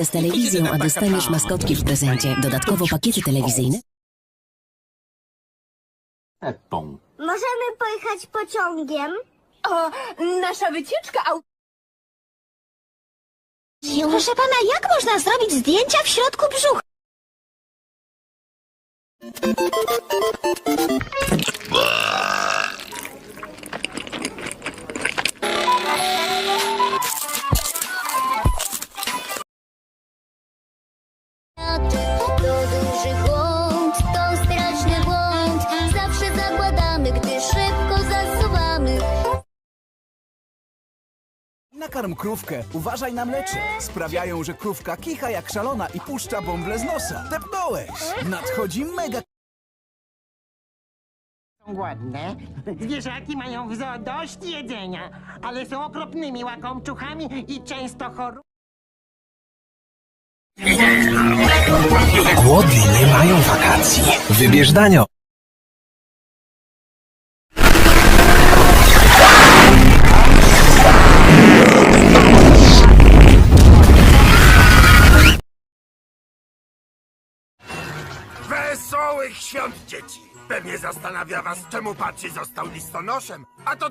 z telewizją, a dostaniesz maskotki w prezencie. Dodatkowo pakiety telewizyjne. Możemy pojechać pociągiem? O, nasza wycieczka au... Proszę pana, jak można zrobić zdjęcia w środku brzucha? Nakarm krówkę, uważaj na mlecze. Sprawiają, że krówka kicha jak szalona i puszcza bąble z nosa. Tepnąłeś! Nadchodzi mega są głodne. Zwierzaki mają w zoo dość jedzenia, ale są okropnymi łakomczuchami i często chorują. Głodni nie mają wakacji. Wybierz danio. Wesołych świąt, dzieci! Pewnie zastanawia was, czemu Paci został listonoszem. A to